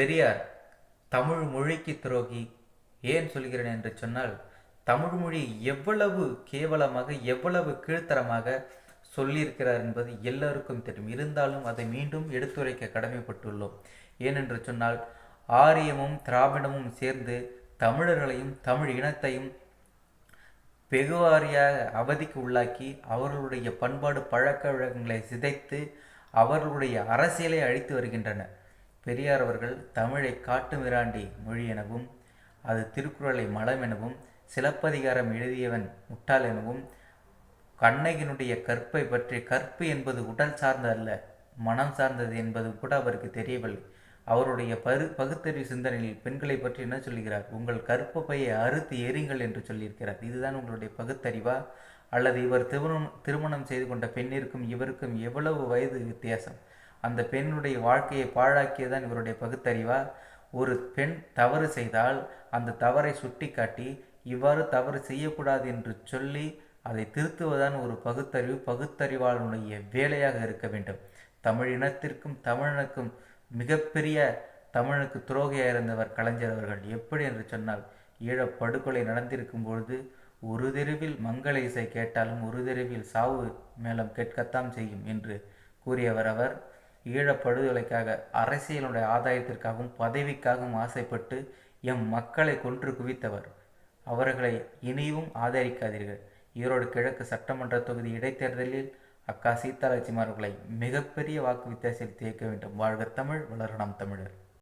பெரியார் தமிழ் மொழிக்கு துரோகி. ஏன் சொல்கிறேன் என்று சொன்னால் தமிழ் மொழி எவ்வளவு கேவலமாக எவ்வளவு கீழ்த்தரமாக சொல்லியிருக்கிறார் என்பது எல்லோருக்கும் தெரியும். இருந்தாலும் அதை மீண்டும் எடுத்துரைக்க கடமைப்பட்டுள்ளோம். ஏனென்று சொன்னால் ஆரியமும் திராவிடமும் சேர்ந்து தமிழர்களையும் தமிழ் இனத்தையும் வெகுவாரியாக அவதிக்கு உள்ளாக்கி அவர்களுடைய பண்பாடு பழக்க வழக்கங்களை சிதைத்து அவர்களுடைய அரசியலை அழித்து வருகின்றன. பெரியார் அவர்கள் தமிழை காட்டுமிராண்டி மொழி எனவும் அது திருக்குறளை மலம் எனவும் சிலப்பதிகாரம் எழுதியவன் முட்டாள் எனவும் கண்ணகியினுடைய கற்பை பற்றி கற்பு என்பது உடல் சார்ந்த அல்ல மனம் சார்ந்தது என்பது கூட அவருக்கு தெரியவில்லை. அவருடைய பரு பகுத்தறிவு சிந்தனையில் பெண்களை பற்றி என்ன சொல்கிறார்? உங்கள் கற்ப அறுத்து எறிங்கள் என்று சொல்லியிருக்கிறார். இதுதான் உங்களுடைய பகுத்தறிவா? அல்லது இவர் திருமணம் திருமணம் செய்து கொண்ட பெண்ணிற்கும் இவருக்கும் எவ்வளவு வயது வித்தியாசம்? அந்த பெண்ணுடைய வாழ்க்கையை பாழாக்கியதான் இவருடைய பகுத்தறிவா? ஒரு பெண் தவறு செய்தால் அந்த தவறை சுட்டிக்காட்டி இவ்வாறு தவறு செய்யக்கூடாது என்று சொல்லி அதை திருத்துவதான் ஒரு பகுத்தறிவு. பகுத்தறிவாளனுடைய வேலையாக இருக்க வேண்டும். தமிழ் இனத்திற்கும் தமிழனுக்கும் மிகப்பெரிய தமிழுக்கு துரோகியாக இருந்தவர் கலைஞர் அவர்கள் எப்படி என்று சொன்னால் ஈழ படுகொலை நடந்திருக்கும் பொழுது ஒரு தெருவில் மங்கள இசை கேட்டாலும் ஒரு தெருவில் சாவு மேளம் கேட்கத்தான் செய்யும் என்று கூறியவர் அவர். ஈழப்படுதலைக்காக அரசியலுடைய ஆதாயத்திற்காகவும் பதவிக்காகவும் ஆசைப்பட்டு எம் மக்களை கொன்று குவித்தவர். அவர்களை இனியும் ஆதரிக்காதீர்கள். ஈரோடு கிழக்கு சட்டமன்ற தொகுதி இடைத்தேர்தலில் அக்கா சீதாலட்சுமி அவர்களை மிகப்பெரிய வாக்கு வித்தியாசத்தில் தேக்க வேண்டும். வாழ்க தமிழ் வளரணம் தமிழர்.